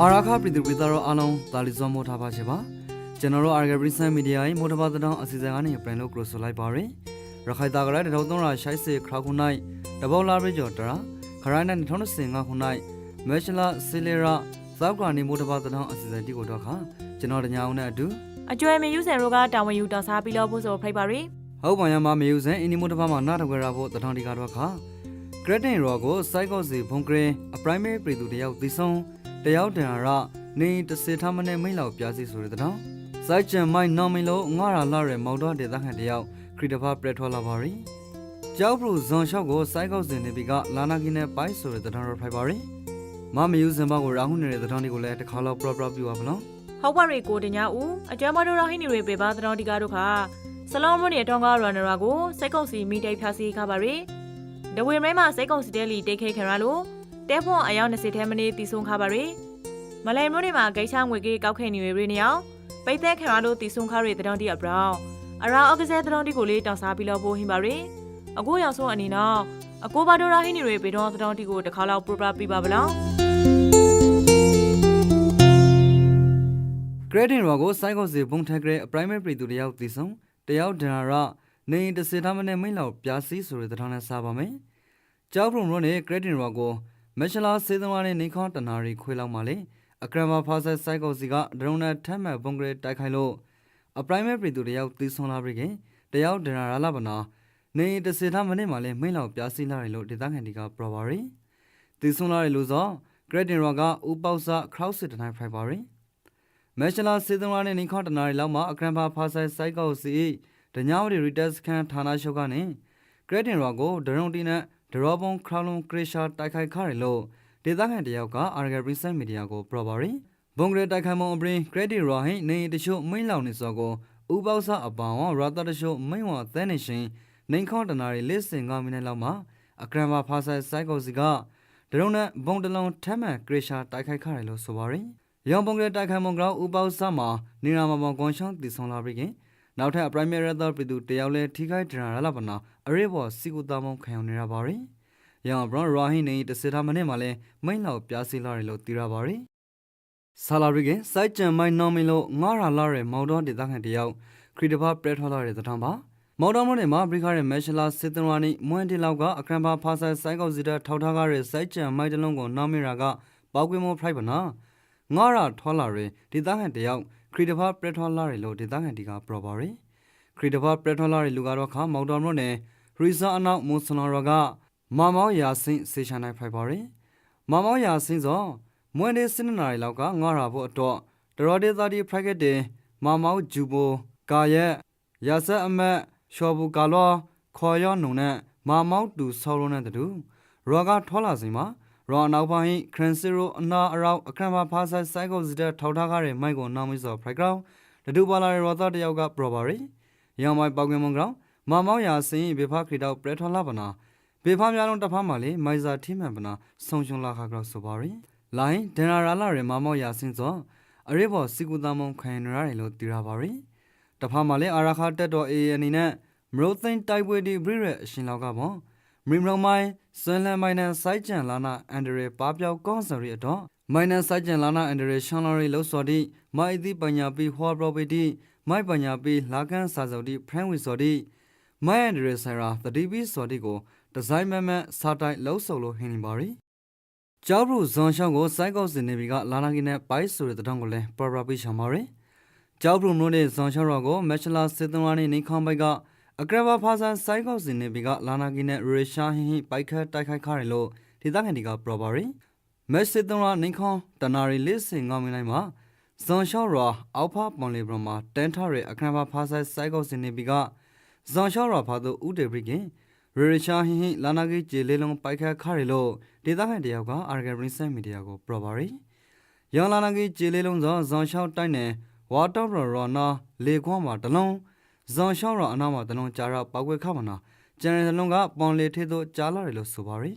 အာရခပြည်သူပြည်သားတို့အားလုံးတာလီဇောမို့ထားပါချေပါကျွန်တော်တို့ Arga Recent Media ရဲ့မို့တပါတတောင်းအစီအစဉ်ကနေပြန်လို့ close လိုက်ပါရယ်ရခိုင်တာကလည်းတထောင်သုံးရာရှိုက်စေခရခုနိုင်တဘောလာပြကျော်တရာခရိုင်းနဲ့2015ခုနိုင်မက်ရှလာဆီလီရာဇောက်ကနေမို့တပါတတောင်းအစီအစဉ်တီကိုတော့ခါကျွန်တော်တညာအောင်နဲ့အတူအကျွဲမယူဆန်တို့ကတာဝန်ယူတော်စားပြီးတော့ဖို့ဆိုဖိတ်ပါရီဟုတ်ပါရမမေယူစင်အင်းဒီမို့တပါမှာနားထောင်ကြရဖို့တထောင်တီကတော့ခါ Grading Raw ကို Cycle စီဘုံကရင်အ primary ပြည်သူတယောက်သိဆုံး တယောက်တန်ရနေတစေထားမနဲ့မိတ်လောက်ပြားစီဆိုတဲ့တောင်စိုက်ချန်မိုင်းနော်မီလို့ငါရလာရဲမော်တော်ဒေသခံတယောက်ခရစ်တဖာပရက်ထွာလာပါရီကျောက်ပလူဇွန်လျှောက်ကို Cycle စင်နေပြီကလာနာကင်းနဲ့ပိုင်းဆိုတဲ့တောင်ရဖိုက်ပါရီမမယူစင်ဘကိုရာဟုနေတဲ့တောင်တွေကိုလည်းတစ်ခါတော့ prop prop ပြပါဗလားဟုတ်ပါရီကိုတင်ညာဦးအကျွဲမတို့ရဟိနေတွေပေပါတတော်ဒီကားတို့ခါဆလောမွန်ရဲ့တောင်းကားရန်နရာကိုစိတ်ကုတ်စီမိတိတ်ဖြာစီခါပါရီဒဝေမဲမှာစိတ်ကုတ်စီတဲလီတိတ်ခဲခံရလို့ တဲဖွန်အယောက်20ထဲမနေတီဆုံခါပါရီမလဲမျိုးတွေမှာဂိတ်ချငွေကြီးကောက်ခဲနေရီနေအောင်ပိတ်သက်ခံရလို့တီဆုံခါရီတတော်ဒီအပရောင်အရာအော့ကစားတတော်ဒီကိုလေးတောင်းစားပြီးတော့ပို့ဟင်ပါရီအခုရောက်ဆုံးအနေနော်အကိုဘာဒိုရာဟိနေတွေပေတော့တတော်ဒီကိုတစ်ခါလောက်ပရပပြပါဗလား Grading Raw ကို Cycle စီဘုံထက်ကရဲ primary ပြည်သူတယောက်သိဆုံးတယောက်ဒန်ရနေတစေထားမနဲ့မိတ်လောက်ပြားစီဆိုတဲ့တောင်နဲ့စားပါမယ်ကျောက်ဖုံရောနဲ့ Grading Raw ကို မက်ရှလာစေးသမားနဲ့နေခေါတနာရီခွေးလောက်မှလေအကရမဖာဆက် Cycle စီကဒရုန်းနဲ့ထမ်းမဲ့ဘုံကရဲတိုက်ခိုက်လို့အ primary ပြည်သူတယောက်သိဆုံးလာပြီခင်တယောက်ဒန်ရလာပနာနေတစေထားမနဲ့မှလည်းမိတ်လောက်ပြားစီလာတယ်လို့ဒေသခံတွေကပြောပါရီသိဆုံးလာတယ်လို့ဆို Grading Raw ကဥပောက်စာ crowd sit တိုင်းဖိုက်ပါရီမက်ရှလာစေသုံးရနဲ့နေခေါတနာရီလောက်မှာအကရန်ဖာဖာဆိုင်စိုက်ကောက်စီဒညဝရီရီတက်စကန်ဌာနချုပ်ကနေဂရက်တင်ရောကိုဒရုံတီနဲ့ ဒရောဘုံခရောင်းလုံးကရရှာတိုက်ခိုက်ခရလို့ဒေသခံတယောက်ကအာဂရီစက်မီဒီယာကိုပြောပါရီဘုံဂရတိုက်ခိုက်မှုအပြင်ဂရက်တီရောဟိနေတချို့မိမ့်လောင်နေစောကိုဥပောက်ဆအပောင်ရာတတချို့မိမ့်ဝသဲနေရှင်နေခေါတနာရီလစ်စင်9မိနစ်လောက်မှာအကရန်ဖာဖာဆိုင်စိုက်ကောက်စီကဒရုံနဲ့ဘုံတလုံးထမ်းမှန်ကရရှာတိုက်ခိုက်ခရလို့ဆိုပါရီရောင်ပုံကလေးတိုက်ခိုက်မှုကြောင့်ဥပောက်ဆမှာနေရာမှာပေါကွန်ရှောင်းတည်ဆောင်လာပြီးခင် နောက်ထပ် primary rather ပြည်သူတယောက်လဲထိခိုက်ဒဏ်ရာရလာပါနာအရေးပေါ်စီကူတာမုံခံရနေတာပါရီ။ရောင်ဘရွန်ရာဟိနေတစတာမနဲ့မှလဲမိန်လောက်ပြားစီလာတယ်လို့သိရပါရီ။ဆာလာရီကစိုက်ကြံမိုင်းနော်မီလို့ငါရာလာရဲမော်တော်ဒေသခံတယောက်ခရီတဘာပရက်ထော်လာတဲ့သထံပါမော်တော်မနဲ့မှာပရိခါရဲ့မက်ရှလာစစ်တရဝနီမွန်တီလောက်ကအခရန်ပါဖာဆိုင်စိုက်ကောက်စီတဲ့ထောက်ထားကားရဲ့စိုက်ကြံမိုင်းတလုံးကိုနော်မီရာကပေါကွေးမောဖရိုက်ပါနာ။ငါရထောလာရဒေသခံတယောက် ခရီတဖာပရက်ထောလာရလို့ဒေသခံတီကပရောပါရခရီတဖာပရက်ထောလာရလူကတော့ခါမောက်တော်မလို့နဲ့ရီဇာအနောက်မွန်စလော်ရကမမောင်ယာစင်းစေချန်နိုင်ဖိုက်ပါရမမောင်ယာစင်းစောမွန်ဒေစနနာရီလောက်ကငါရဖို့အတွက်တရော်ဒေသတီဖရိုက်ကတဲ့မမောင်ဂျူဘိုကာရဲ့ရာဆက်အမတ်ရှော်ဘူကာလောခေါ်ရောနုံနဲ့မမောင်တူဆော်ရုံးနဲ့တူရောကထောလာစီမှာ ရောနောက်ပိုင်းခရန်စီရိုအနာအရောက်အခရမဖာဆိုင်ဆိုင်ကိုစတဲ့ထောက်ထားကားတဲ့မိုက်ကိုနောင်မီစောဖရိုက်ဂရောင်းတတူပါလာတဲ့ရောသားတယောက်ကပရောပါရီရောင်မိုက်ပေါကွင်မွန်ဂရောင်းမမောင်ယာစင်းဘေဖာခရီတောက်ပရက်ထော်လာပနာဘေဖာများလုံးတစ်ဖားမှလေမိုက်စာထိမှန်ပနာဆုံရှုံလာခါဂရောဆိုပါရီလိုင်းဒန်ရာရာလာရဲမမောင်ယာစင်းစောအရေးပေါ်စီကူတာမုံခိုင်နရတယ်လို့သိရပါရီတစ်ဖားမှလေအာရခါတက်တော်အေအနေနဲ့မရိုသိန်တိုက်ပွဲဒီဘရီရဲအရှင်လောက်ကပေါ့ မရီမရောင်မိုင်းဇန်လန်မိုင်နန်စိုက်ကြံလာနာအန်ဒရီပါပြောက်ကောင်းစရီအတော့မိုင်နန်စိုက်ကြံလာနာအန်ဒရီရှန်လော်ရီလို့စော်ဒီမိုင်အသီပညာပီဟောပရိုပီတီမိုင်ပညာပီလာကန်စာစော်ဒီဖရန်ဝီစော်ဒီမိုင်အန်ဒရီဆိုင်ရာတတိပီစော်ဒီကိုဒီဇိုင်းမမတ်စာတိုင်လုံးစုံလို့ဟင်းနေပါရီကျောက်ဘရူဇွန်ရှောင်းကိုစိုက်ကောက်စင်နေပြီကလာနာကင်းနဲ့ပိုက်ဆိုတဲ့တောင်းကိုလည်းပရပပီရှောင်းပါရီကျောက်ဘရူနိုးနဲ့ဇွန်ရှောင်းရောကိုမက်ချလာစစ်သွန်ဝါနေနေခေါင်ပိုက်က အကရဘာဖာဆန်စိုက်ကောက်စင်နေပြီကလာနာကီနဲ့ရေရှာဟင်းဟိပိုက်ခတ်တိုက်ခိုက်ခါရလို့ဒေသခံတွေကပရောပါရီမက်စစ်သွန်ရနေခွန်တနာရီလေးစင်ငောင်းမင်းလိုက်မှာဇွန်ရှော့ရာအောက်ဖာပွန်လီဘရမှာတန်ထရဲအခရဘာဖာဆန်စိုက်ကောက်စင်နေပြီကဇွန်ရှော့ရာဖာတို့ဥဒေဘရီကင်ရေရှာဟင်းဟိလာနာကီဂျေလေးလုံးပိုက်ခတ်ခါရလို့ဒေသခံတယောက်ကအာဂရင်းဆန်မီဒီယာကိုပရောပါရီယောင်လာနာကီဂျေလေးလုံးဇွန်ဇွန်ရှော့တိုက်နေဝါတော့ရရနာလေခွန်မှာတလုံး ဇွန်ရှောင်းရအနာမှာတလုံးကြာတော့ပောက်ွယ်ခမနာကျန်တဲ့လုံးကပွန်လေထေးသို့ကြားလာတယ်လို့ဆိုပါရီ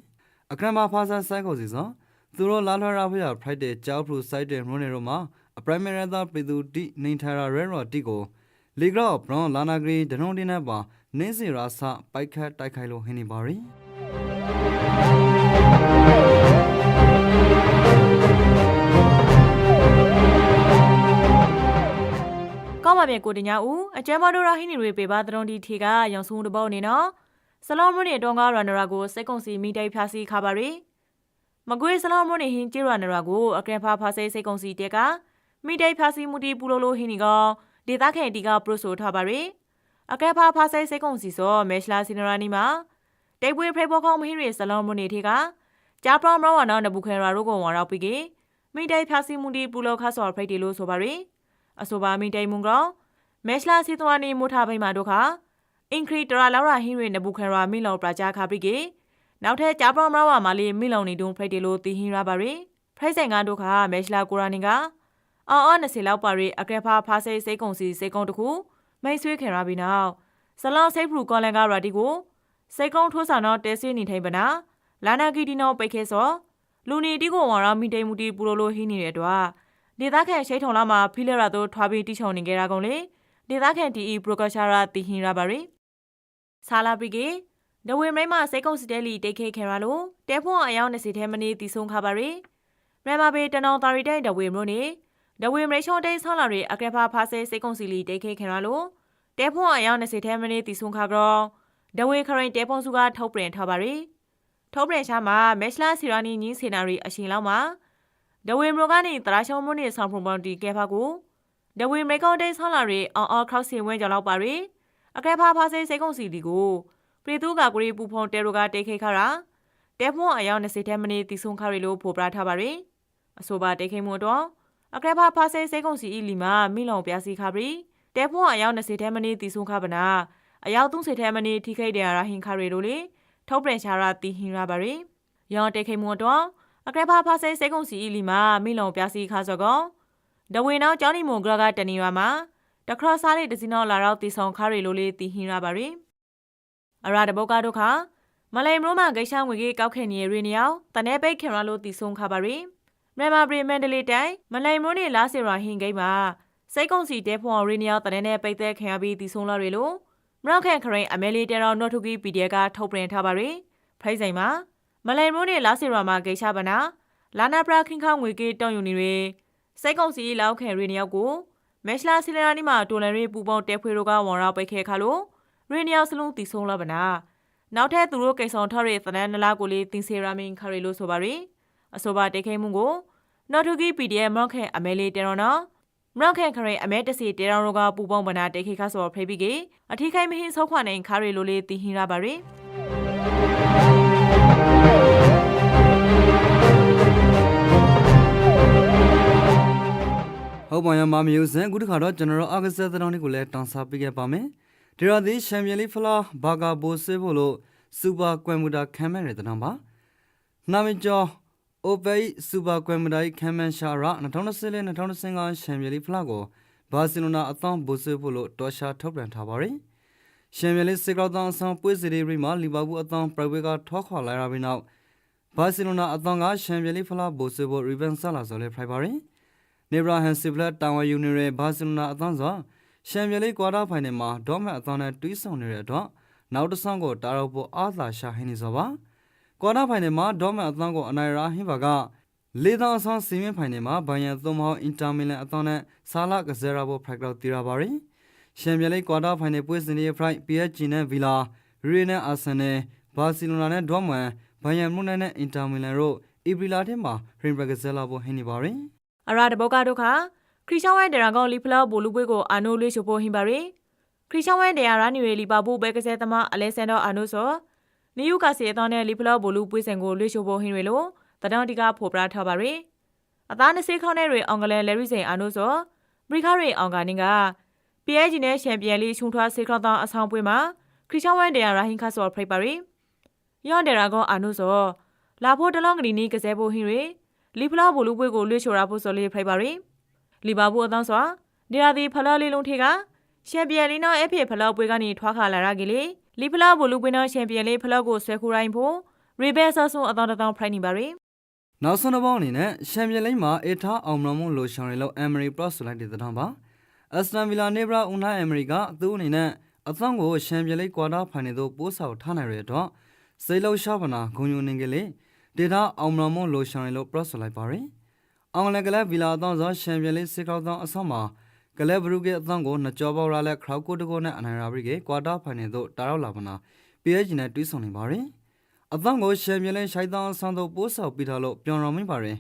အခရမဖာဆာဆိုင်ကိုစီစောသူတို့လာလွှဲရဖေးရ Friday ကြောက်ဖလူ site တဲ့ရုံးနေတော့မှာ primary သာပြည်သူတိနေထရာရဲရော်တီကိုလီဂရော့ဘရွန်လာနာဂရီဒနုံတင်းနဲ့ပါနင်းစီရာဆပိုက်ခတ်တိုက်ခိုက်လို့ဟင်းနေပါရီ ပါမြေကိုတင်ညာဦးအကျမ်းမတော်ရဟိနေတွေပေပါတရုံဒီထေကရောင်စုံတဘောနေနော်ဆလောမွန်နေတောင်းကားရန်နရာကိုစိတ်ကုံစီမိတိုက်ဖျားစီခါပါရီမကွေးဆလောမွန်နေဟင်ကျေရန်နရာကိုအကရဖာဖာစိစိတ်ကုံစီတဲကမိတိုက်ဖျားစီမူတီပူလိုလိုဟင်းနီကဒေတာခဲတီကပရိုဆိုထားပါရီအကရဖာဖာစိစိတ်ကုံစီစောမေရှလာစီနရာနီမှာတိတ်ပွေဖရေဘောခေါမဟင်းရီဆလောမွန်နေထေကဂျာပရမရဝနာနဘူခဲရာရိုကိုဝါရောက်ပြီးကေမိတိုက်ဖျားစီမူတီပူလိုခါစောဖရိတ်တီလို့ဆိုပါရီ အဆိုပါမိတိုက်မုံကောင်မဲရှလာစီသွာနီမူထားပိမှာတို့ခါအင်ခရီတရာလောက်ရာဟင်းရီနဘူခဲရာမိလောပရာဂျာခါပရိကေနောက်ထပ်ဂျာပရမရဝမာလီမိလောင်နေတုံဖရိတ်တီလို့တီဟင်းရပါရီဖရိတ်ဆိုင်ကတို့ခါမဲရှလာကိုရာနီကအော်အော်20လောက်ပါရီအကရဖာဖာစိစိတ်ကုံစီစိတ်ကုံတခုမိတ်ဆွေးခင်ရပြီးနောက်ဇလောင်စိတ်ဖရူကောလန်ကရာတီကိုစိတ်ကုံထိုးဆောင်တော့တဲဆွေးနေထိုင်ပနာလာနာကီဒီနောပိတ်ခဲစောလူနီတီကိုဝါရမီတိမ်မူတီပူလိုလိုဟင်းနေတဲ့တော့ ဒေသခံရှိထုံလာမှာဖီလက်ရာတို့ထွားပြီးတိချုံနေကြတာကုန်လေဒေသခံတီအီပရိုကရှာရာတီဟင်ရာပါရီဆာလာပရီကေဒဝေမိမစိတ်ကုံစတဲလီတိတ်ခဲခဲရလို့တဲဖွန်အယောင်း20ထဲမနေတီဆုံးခါပါရီရမဘေတနောင်တာရီတဲ့ဒဝေမလို့နေဒဝေမရိရှောတိတ်ဆောင်းလာရီအကရဖာဖာဆဲစိတ်ကုံစီလီတိတ်ခဲခဲရလို့တဲဖွန်အယောင်း20ထဲမနေတီဆုံးခါကြောဒဝေခရင်တဲဖွန်စုကထုတ်ပြန်ထားပါရီထုတ်ပြန်ရှာမှာမက်ရှလာစီရာနီညင်းစေနာရီအရှင်လောက်မှာ ဒဝေမလို့ကနေတရာရှုံမွန်းနေဆောင်ဖုန်ပေါတီကဲဖာကိုဒဝေမရိကောတိတ်ဆောင်းလာရီအောင်အောင်ခောက်စီဝဲကြော်လောက်ပါရီအကရဖာဖာဆဲစိတ်ကုံစီလီကိုပရီတူကကိုရီပူဖုံတဲရိုကတိတ်ခဲခါရာတဲဖွန်အယောင်း20ထဲမနေတီဆုံးခါရီလို့ဖော်ပြထားပါရီအဆိုပါတိတ်ခဲမှုတော့အကရဖာဖာဆဲစိတ်ကုံစီအီလီမှာမိလောင်ပြာစီခါပရီတဲဖွန်အယောင်း20ထဲမနေတီဆုံးခါပနာအယောက်30ထဲမနေထိခိတ်တယ်ရာဟင်ခါရီတို့လေထုတ်ပြန်ရှာရာတီဟင်ရာပါရီယောင်တိတ်ခဲမှုတော့ အကရဖာဖာဆဲစိတ်ကုံစီအီလီမှာမိလောင်ပြာစီခါစောကောဒဝေနောက်ကျောင်းနီမွန်ဂရကတနီရွာမှာတခရစားတဲ့ဒစီနောလာရောက်တီဆောင်ခါရီလိုလေးတီဟင်ရာပါရီအရာတပုတ်ကတို့ခါမလိမ်မလို့မှဂိရှာငွေကြီးကောက်ခဲ့နေရင်းယောင်တနေပိတ်ခင်ရလို့တီဆုံးခါပါရီမြန်မာပြည်မန္တလေးတိုင်းမလိမ်မလို့နေလားစီရာဟင်ဂိမ်းမှာစိတ်ကုံစီတဲဖွန်ရင်းယောင်တနေနဲ့ပိတ်သက်ခင်ရပြီးတီဆုံးလာတွေလို့မရောက်ခန့်ခရင်အမဲလီတဲတော်နော်ထုကီ PDF ကထုတ်ပြန်ထားပါရီဖိုက်ဆိုင်မှာ မလိမ်မလို့နေလားစီရာမှာဂိရှာပနာလာနာပရာခင်ခေါငွေကြီးတောင်းယူနေတွေစိတ်ကုံစီလောက်ခင်ရင်းယောင်ကိုမက်ရှလာစီလရာနီမှာတိုလန်ရီပူပေါတဲဖွေတို့ကဝန်ရောက်ပိတ်ခဲခါလို့ရင်းယောင်စလုံးတီဆုံးလာပနာနောက်ထပ်သူတို့ကိဆောင်ထော်ရဲသနန်းနလာကိုလေးတင်စီရာမင်ခရီလို့ဆိုပါရီအဆိုပါတိတ်ခိမှုကိုနော်တူကီ PDF မောက်ခဲအမဲလေးတဲရောနော်မောက်ခဲခရီအမဲတစီတဲရောတို့ကပူပေါင်းပနာတိတ်ခိခါဆိုဖိပြီးကေအထီးခိုင်မဟင်းဆောက်ခွာနိုင်ခရီလိုလေးတင်ဟင်ရပါရီ ဟုတ်ပါရဲ့မမျိုးစံအခုတစ်ခါတော့ကျွန်တော်တို့အာဂစက်သတောင်းလေးကိုလည်းတောင်းစားပေးခဲ့ပါမယ်ဒီတော့ဒီချန်ပီယံလိဖလားဘာဂါဘိုဆေးဖို့လို့စူပါကွန်ပျူတာခံမဲ့တဲ့တောင်းပါနာမည်ကျော် Opay Super Computer ခံမှန်ရှာရာ2024 2025ချန်ပီယံလိဖလားကိုဘာစီလိုနာအသောဘိုဆေးဖို့လို့တော်ရှာထုတ်ပြန်ထားပါရယ်ချန်ပီယံလိစစ်ကောက်တောင်းဆောင်ပွဲစီရီရီမှာလီဗာပူးအသောပရိုဝေကထောခွာလာရပြီးနောက်ဘာစီလိုနာအသောကချန်ပီယံလိဖလားဘိုဆေးဖို့ရီဗန်ဆာလာဆိုလဲဖိုင်ပါရယ် နေဘရာဟန်စီဗလက်တာဝန်ယူနေတဲ့ဘာစီလိုနာအသင်းဆိုရှမ်ပီယံလိကွာတာဖိုင်နယ်မှာဒေါမတ်အသင်းနဲ့တွီးဆောင်နေတဲ့အတွက်နောက်တစ်ဆောင်ကိုတာရောပေါ်အားသာရှာဟင်းနေစောပါကွာတာဖိုင်နယ်မှာဒေါမတ်အသင်းကိုအနိုင်ရာဟင်းပါကလေတောင်အဆောင်စီမင်းဖိုင်နယ်မှာဘိုင်ယန်သုံးမောင်းအင်တာမီလန်အသင်းနဲ့ဆာလာကဇေရာဘောဖရက်ကောက်တီရာပါရီရှမ်ပီယံလိကွာတာဖိုင်နယ်ပွဲစဉ်ရဲ့ဖရိုက် PSG နဲ့ဗီလာရီနဲ့အာဆန်နယ်ဘာစီလိုနာနဲ့ဒေါမန်ဘိုင်ယန်မွန်နဲ့အင်တာမီလန်တို့အီဘရီလာထဲမှာရင်ဘရဂဇေလာဘောဟင်းနေပါရီ အရာတပုတ်ကတို့ခါခရစ်ချောင်းဝဲဒရာကောင်လီဖလောက်ဘိုလူပွဲကိုအာနိုလွေးချိုဖို့ဟင်ပါရီခရစ်ချောင်းဝဲဒရာရာနီရီလီပါဘူးဘဲကစဲသမားအလက်ဆန်ဒေါအာနိုဆိုနီယူကာစီအသောနဲ့လီဖလောက်ဘိုလူပွဲစင်ကိုလွေးချိုဖို့ဟင်ရီလို့တဒေါန်တီကဖော်ပြထားပါရီအသားနှစေးခေါင်းနဲ့တွေအောင်ကလဲလဲရီစိန်အာနိုဆိုဘရီခါရီအောင်ကနင်းက PSG နဲ့ချန်ပီယံလိချုံထွားစေခေါတောင်းအဆောင်ပွဲမှာခရစ်ချောင်းဝဲဒရာရာဟင်ခါဆိုဖရိတ်ပါရီယောန်ဒရာကောင်အာနိုဆိုလာဖို့တလောင်းကလီနီကစဲဖို့ဟင်ရီ လီဖလားဘိုလူပွဲကိုလွှဲချိုရာဖို့ဆိုလေးဖိုက်ပါရီလီဘာဘူးအသောစွာဒီရာဒီဖလားလေးလုံးထေကချန်ပီယံလေးနော်အဖေဖလားပွဲကနေထွားခလာရကလေးလီဖလားဘိုလူပွဲနော်ချန်ပီယံလေးဖလားကိုဆွဲခူရိုင်းဖို့ရီဘဲဆာဆွန်အသောတသောဖိုက်နေပါရီနောက်ဆုံးတစ်ပေါင်းအနေနဲ့ရှမ်ပီယံလိမှာအေထားအောင်မလို့မလို့ရှောင်းရီလို့အမ်မရီပလော့ဆိုလိုက်တဲ့သတောင်းပါအက်စတန်ဗီလာနေဘရာဦးနာအမ်မရီကသူ့အနေနဲ့အသံကိုရှမ်ပီယံလိကွာတာဖိုင်နယ်သို့ပို့ဆောင်ထားနိုင်ရတဲ့တော့စိတ်လောက်ရှာပနာဂုံယုံနေကလေး ဒေတာအောင်မလို့မလို့ရှောင်းရီလို့ပလော့ဆိုလိုက်ပါရီအောင်လက်ကလေးဗီလာအသောဆိုရှမ်ပီယံလိစစ်ကောက်သောအဆောက်မှာကကလဲဘရုကအသံကိုနှစ်ကြောပေါက်ရလဲခရောက်ကိုတကိုနဲ့အနိုင်ရာဘရီကကွာတာဖိုင်နယ်သို့တာရောက်လာမနာ PSG နဲ့တွဲဆုံနေပါတယ်အသံကိုရှယ်မြလဲရှိုက်တောင်းဆန်းသို့ပိုးဆောက်ပြီးထားလို့ပြောင်းတော်မင်းပါတယ်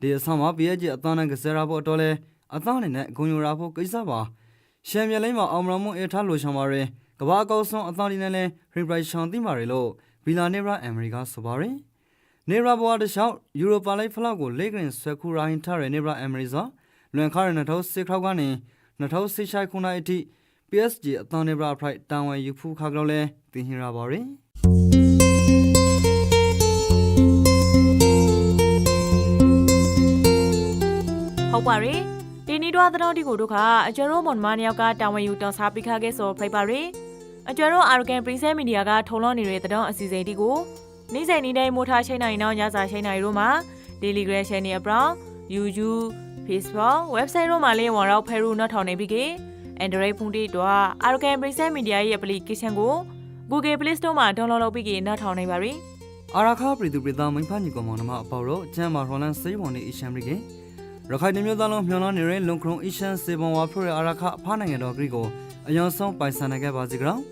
ဒီအဆောင်မှာ PSG အသံနဲ့ကစားရဖို့တော့လဲအသံအနေနဲ့ဂုံယူရဖို့ကိစ္စပါရှယ်မြလဲမှာအောင်မရမွန်အေထားလို့ရှောင်းပါတယ်ကဘာအကောက်ဆုံးအသံဒီနဲ့လဲရီဘရိုက်ရှောင်းသိပါတယ်လို့ဗီလာနေဗရာအမေရိကဆိုပါတယ် နေဗရာဘွားတလျှောက်ယူရိုပါလိုက်ဖလောက်ကိုလေကရင်ဆွဲခူရိုင်းထားတဲ့နေဗရာအမေရိကလွန်ခါရ2006ခေါက်ကနေ2006ရှိုက်ခုနှစ်အထိ PSG အသံနေဗရာဖရိုက်တန်ဝဲယူဖူးခါကလေးလဲတင်ဟင်ရပါတယ်ဟုတ်ပါရီဒီနီတော့တဲ့တော်ဒီကိုတို့ကအကျွမ်းတို့မွန်မနယောက်ကတာဝန်ယူတော်စားပိခခဲ့ဆိုဖိပါရီအကျွမ်းတို့အာရကန်ပရိဆဲမီဒီယာကထုံလောနေတဲ့တဲ့တော်အစီအစဉ်ဒီကို နေ့စဉ်နေ့တိုင်းမိုးထားချိန်နိုင်နောက်ညစာချိန်နိုင်တို့မှာ Daily Creation နဲ့အပြောင်း YouTube Facebook website တို့မှာလည်းဝန်ရောက်ဖဲရူနောက်ထောင်နေပြီကေ Android ဖုန်းတွေတော့အာရကန်ပရိဆဲမီဒီယာရဲ့ application ကို Google Play Store မှာ download လုပ်ပြီးကေနောက်ထောင်နိုင်ပါရီအာရခပရိသူပရိသမိန်ဖာညီကောင်မောင်နှမအပေါတော့ကျမ်းမာဟော်လန်စေးဝန်နေအီရှန်ဘရီကရခိုင်ပြည်မျိုးသားလုံးမျှော်လင့်နေတဲ့လုံခရုံအီရှန်စေဘွန်ဝါဖရိုရဲ့အာရခအဖားနိုင်ငံတော်ဂရိကိုအယောင်ဆုံးပိုင်ဆိုင်နိုင်ခဲ့ပါစီကြအောင်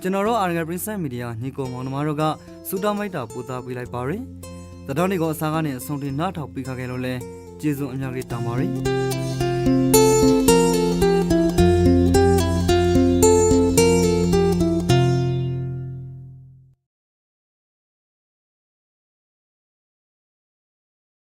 ကျွန်တော်တို့အာရဂပရိစက်မီဒီယာညီကောင်မောင်နှမတို့က စူတာမိုက်တာပူတာပေးလိုက်ပါရယ်တတော်နေကိုအစားကနေအဆုံးထိနားထောင်ပြီးခခဲ့လို့လဲကျေးဇူးအများကြီးတောင်းပါရယ်